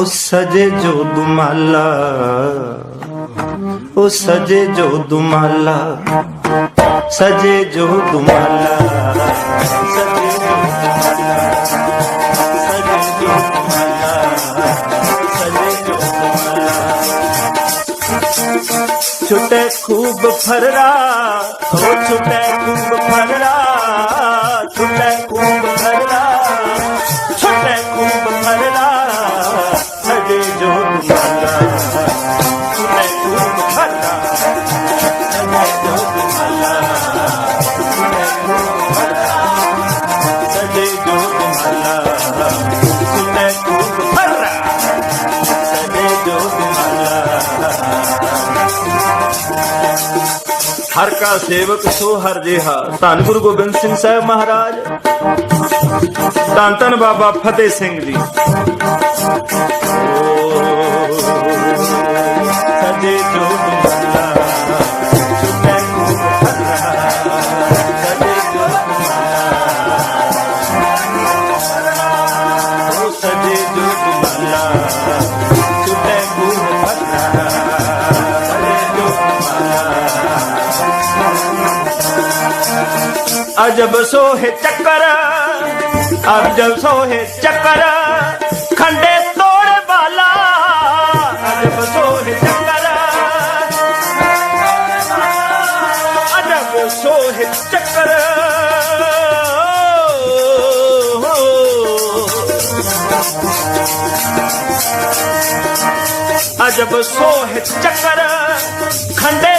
ਉਹ ਸਜੇ ਜੋ ਦੁਮਾਲਾ, ਉਹ ਸਜੇ ਜੋ ਦੁਮਾਲਾ ਸਜੇ ਜੋ ਦੁਮਾਲਾ ਸਜੇ ਜੋ ਦੁਮਾਲਾ, ਸਜੇ ਜੋ ਦੁਮਾਲਾ, ਛੁਟੇ ਖੂਬ ਫਰਰਾ, ਹੋ ਛੁਟੇ ਖੂਬ ਫਰਰਾ। ਕਾ ਸੇਵਕ ਸੋ ਹਰ ਜਿਹਾ। ਧੰਨ ਗੁਰੂ ਗੋਬਿੰਦ ਸਿੰਘ ਸਾਹਿਬ ਮਹਾਰਾਜ। ਧੰਨ ਧੰਨ ਬਾਬਾ ਫਤਿਹ ਸਿੰਘ ਜੀ। ਸਜੇ ਜੋ ਅਜਬ ਸੋਹੇ ਚੱਕਰ ਅਜਬ ਸੋਹੇ ਚੱਕਰ, ਖੰਡੇ ਤੋੜ ਵਾਲਾ। ਅਜਬ ਸੋਹੇ ਚੱਕਰ ਅਜਬ ਸੋਹੇ ਚੱਕਰ। ਅਜਬ ਸੋਹੇ ਚੱਕਰ, ਖੰਡੇ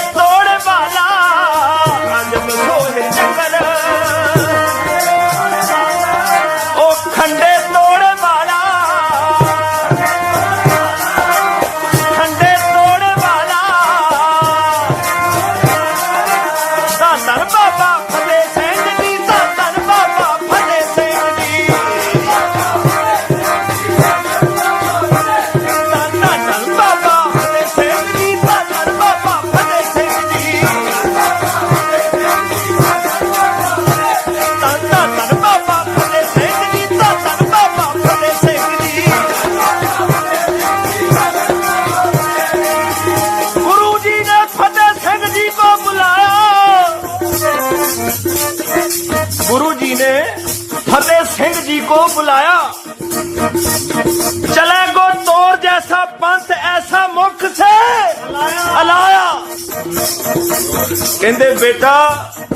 ਕਹਿੰਦੇ, ਬੇਟਾ,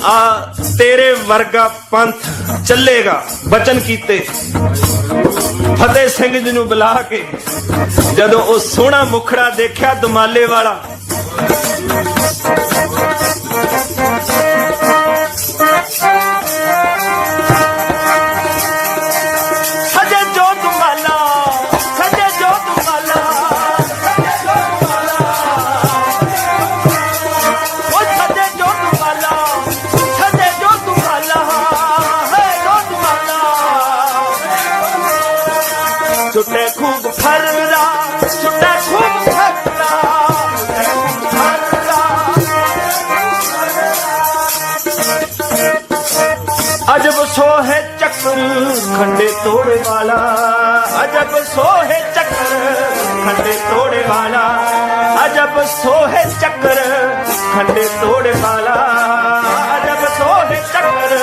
ਆ ਤੇਰੇ ਵਰਗਾ ਪੰਥ ਚੱਲੇਗਾ ਬਚਨ ਕੀਤੇ। ਫਤਿਹ ਸਿੰਘ ਜੀ ਨੂੰ ਬੁਲਾ ਕੇ ਜਦੋਂ ਉਹ ਸੋਹਣਾ ਮੁਖੜਾ ਦੇਖਿਆ, ਦਮਾਲੇ ਵਾਲਾ सो है चक्र, खंडे तोड़े वाला। अजब सो है चक्र, खंडे तोड़े वाला। अजब सो है चक्र, खंडे तोड़े वाला। अजब सो है चक्र,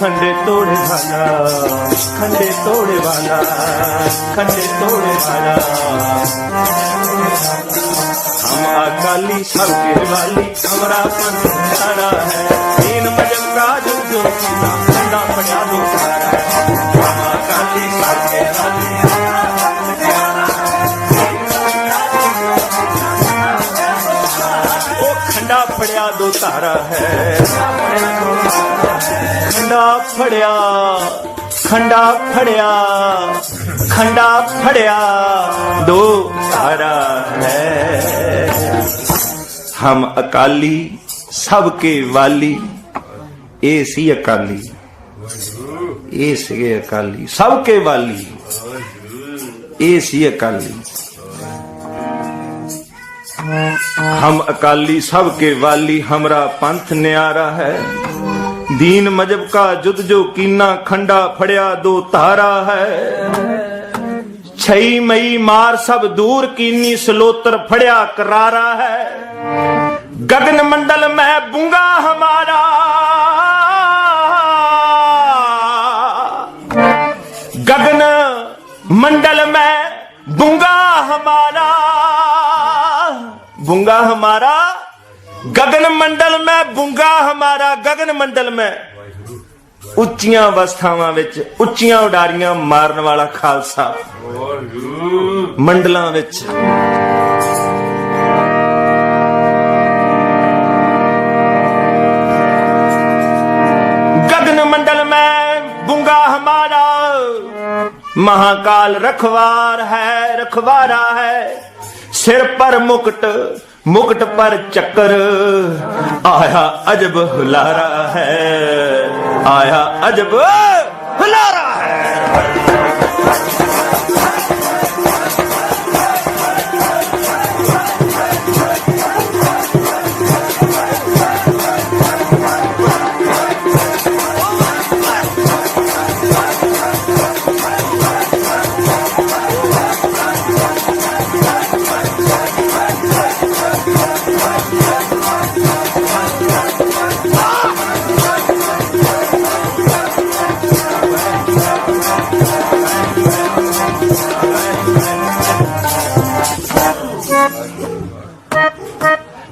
खंडे तोड़े वाला। खंडे तोड़े वाला, खंडे तोड़े वाला। हम अकाली सबके वाली, हमारा मन है। ਪਿਆਰਾ ਹੈ। ਖੰਡਾ ਫੜਿਆ ਖੰਡਾ ਫੜਿਆ ਖੰਡਾ ਫੜਿਆ, ਦੋ ਧਾਰਾ ਹੈ। ਹਮ ਅਕਾਲੀ ਸਭ ਕੇ ਵਾਲੀ ਇਹ ਸੀ ਅਕਾਲੀ ਇਹ ਸੀਗੇ ਅਕਾਲੀ ਸਭ ਕੇ ਵਾਲੀ ਇਹ ਸੀ ਅਕਾਲੀ। हम अकाली सबके वाली हमरा पंथ न्यारा है दीन मजब का जुद जो कीना खंडा फड़िया दो तारा है छई मई मार सब दूर कीनी सलोतर फड़िया करारा है गगन मंडल में बुंगा हमारा बुंगा हमारा गगन मंडल में बुंगा हमारा गगन मंडल में ਉੱਚੀਆਂ ਅਵਸਥਾਵਾਂ ਵਿੱਚ ਉੱਚੀਆਂ ਉਡਾਰੀਆਂ ਮਾਰਨ ਵਾਲਾ ਖਾਲਸਾ। ਮੰਡਲਾਂ ਵਿੱਚ। ਮਹਾਕਾਲ ਰਖਵਾਰ ਹੈ, ਰਖਵਾਰਾ ਹੈ। ਸਿਰ ਪਰ ਮੁਕਟ ਮੁਕਟ ਪਰ ਚੱਕਰ। ਆਇਆ ਅਜਬ ਹੁਲਾਰਾ ਹੈ। ਆਇਆ ਅਜਬ ਹੁਲਾਰਾ ਹੈ।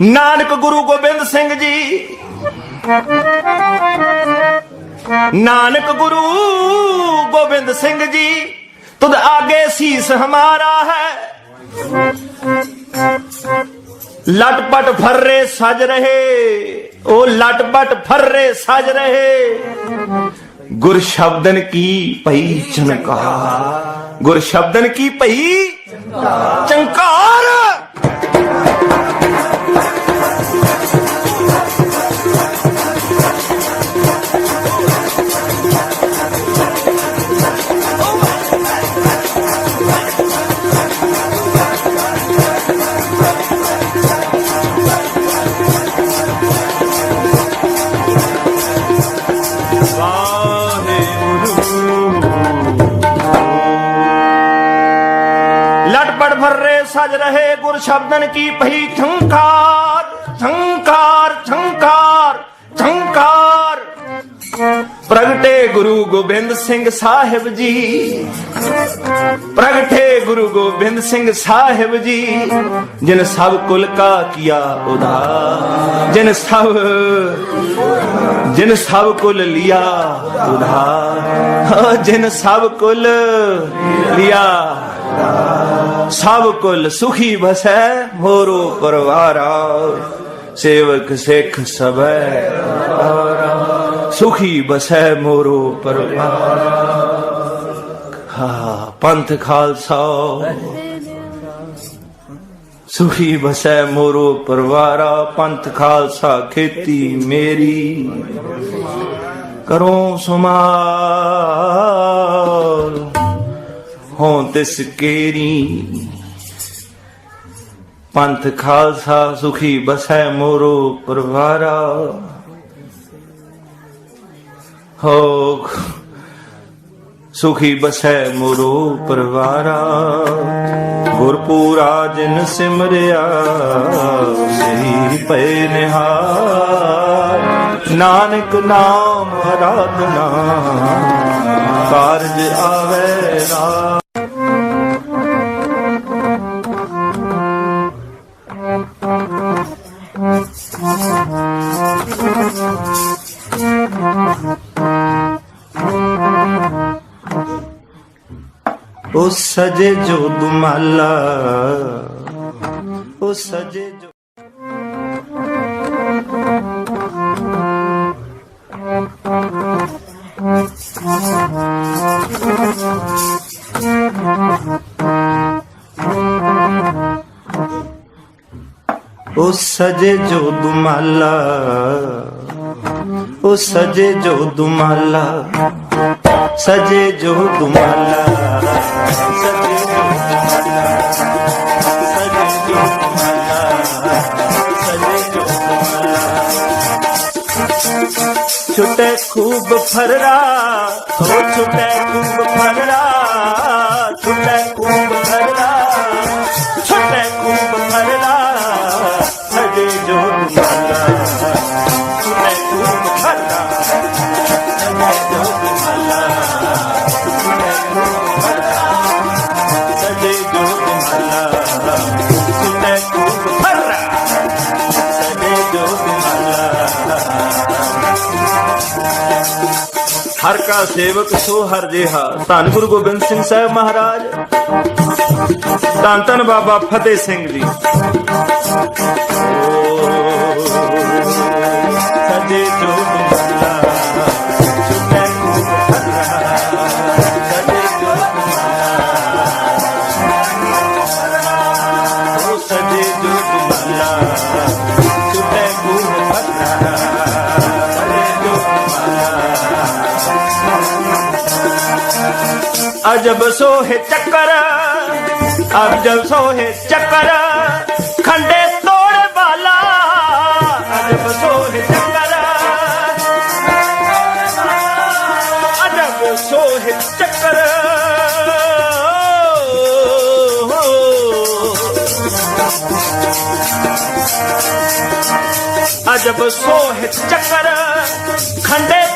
ਨਾਨਕ ਗੁਰੂ ਗੋਬਿੰਦ ਸਿੰਘ ਜੀ। ਨਾਨਕ ਗੁਰੂ ਗੋਬਿੰਦ ਸਿੰਘ ਜੀ, ਤੁਧ ਆਗੇ ਸੀਸ ਹਮਾਰਾ ਹੈ। ਲਟਪਟ ਫਰਰੇ ਸਜ ਰਹੇ, ਉਹ ਲਟਪਟ ਫਰਰੇ ਸਜ ਰਹੇ। ਗੁਰ ਸ਼ਬਦਨ ਕੀ ਭਈ ਚਨਕਾਰ ਗੁਰ ਸ਼ਬਦਨ ਕੀ ਭਈ ਚੰਕਾਰ ਲਟਪਟ ਫਰਰੇ ਸਜ ਰਹੇ ਗੁਰ ਸ਼ਬਦਨ ਕੀ ਪਹੀ ਝੰਕਾਰ ਝੰਕਾਰ ਝੰਕਾਰ ਝੰਕਾਰ ਪ੍ਰਗਟੇ ਗੁਰੂ ਗੋਬਿੰਦ ਸਿੰਘ ਸਾਹਿਬ ਜੀ। ਪ੍ਰਗਟੇ ਗੁਰੂ ਗੋਬਿੰਦ ਸਿੰਘ ਸਾਹਿਬ ਜੀ। ਜਿਨ ਸਭ ਕੁਲ ਕਾ ਕੀਆ ਉਧਾਰ ਜਿਨ ਸਭ ਜਿਨ ਸਭ ਕੁਲ ਲਿਆ ਉਧਾਰ ਜਿਨ ਸਭ ਕੁਲ ਲਿਆ ਸਭ ਕੁਲ ਸੁਖੀ ਬਸੈ ਮੋਰੋ ਪਰਵਾਰਾ ਸੇਵਕ ਸਿੱਖ ਸਭੈ ਸੁਖੀ ਬਸੈ ਮੋਰੋ ਪਰਵਾਰਾ। ਹਾ, ਪੰਥ ਖਾਲਸਾ। ਸੁਖੀ ਬਸੈ ਮੋਰੋ ਪਰਵਾਰਾ, ਪੰਥ ਖਾਲਸਾ ਖੇਤੀ ਮੇਰੀ। ਕਰੋ ਸੁਮਾਰ। ਹੋਂ ਤਿਸ ਕੇਰੀ। ਪੰਥ ਖਾਲਸਾ ਸੁਖੀ ਬਸੈ ਮੋਰੋ ਪਰਵਾਰਾ। ਹੋ ਸੁਖੀ ਬਸੈ ਮੋਰੋ ਪਰਵਾਰਾ। ਗੁਰਪੂਰਾ ਜਿਨ ਸਿਮਰਿਆ, ਸਹੀ ਪਏ ਨਿਹਾਰ। ਨਾਨਕ ਨਾਮ ਆਰਾਧਨਾ ਕਾਰਜ ਆਵੇ ਰਾ ਉਹ ਸਜੇ ਜੋ ਦੁਮਾਲਾ ਉਹ ਸਜੇ ਜੋ ਉਹ ਸਜੇ ਜੋ ਦੁਮਾਲਾ ਉਹ ਸਜੇ ਜੋ ਦੁਮਾਲਾ। ਸਜੇ ਜੋ ਦੁਮਾਲਾ ਸਜੇ ਜੋ ਦੁਮਾਲਾ ਸਜੇ ਜੋ ਦੁਮਾਲਾ ਸਜੇ ਜੋ ਫਰਰਾ ਉਹ ਛੁਟੇ ਖੂਬ ਫਰਰਾ, ਛੁਟੇ ਕਾ ਸੇਵਕ ਸੋ ਹਰ ਜਿਹਾ। ਧੰਨ ਗੁਰੂ ਗੋਬਿੰਦ ਸਿੰਘ ਸਾਹਿਬ ਮਹਾਰਾਜ। ਧੰਨ ਧੰਨ ਬਾਬਾ ਫਤਿਹ ਸਿੰਘ ਜੀ। ਸਜੇ ਜੋ ਅਜਬ ਸੋਹੇ ਚੱਕਰ ਅਜਬ ਸੋਹੇ ਚੱਕਰ ਖੰਡੇ ਤੋੜ ਵਾਲਾ ਅਜਬ ਸੋਹੇ ਚੱਕਰ ਅਜਬ ਸੋਹੇ ਚੱਕਰ ਅਜਬ ਸੋਹੇ ਚੱਕਰ ਖੰਡੇ ਤੋੜ ਵਾਲਾ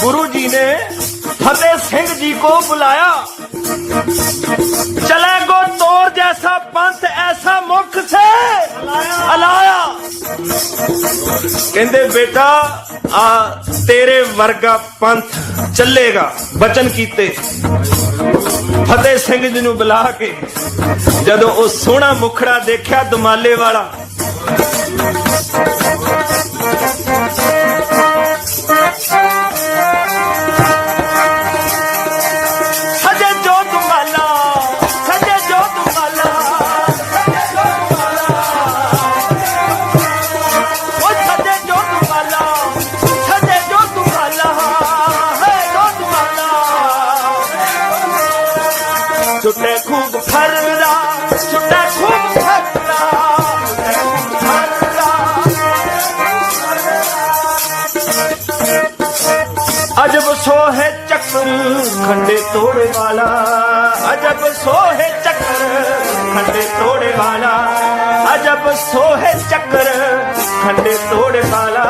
गुरु जी ने फतेह सिंह जी को बुलाया चले गो तोर जैसा पंथ ऐसा मुख से अलाया ਕਹਿੰਦੇ ਬੇਟਾ ਆ ਤੇਰੇ ਵਰਗਾ ਪੰਥ ਚੱਲੇਗਾ ਬਚਨ ਕੀਤੇ ਫਤਿਹ ਸਿੰਘ ਜੀ ਨੂੰ ਬੁਲਾ ਕੇ ਜਦੋਂ ਉਹ ਸੋਹਣਾ ਮੁਖੜਾ ਦੇਖਿਆ ਦਮਾਲੇ ਵਾਲਾ ਛੁੱਟੇ ਖੂਬ ਫਰਰਾ ਛੁੱਟੇ ਖੂਬ ਫਰਰਾ ਛੁੱਟੇ ਖੂਬ ਫਰਰਾ ਅਜਬ ਸੋਹੇ ਚੱਕਰ ਖੰਡੇ ਤੋੜੇ ਵਾਲਾ ਅਜਬ ਸੋਹੇ ਚੱਕਰ ਖੰਡੇ ਤੋੜੇ ਵਾਲਾ ਅਜਬ ਸੋਹੇ ਚੱਕਰ ਖੰਡੇ ਤੋੜੇ ਵਾਲਾ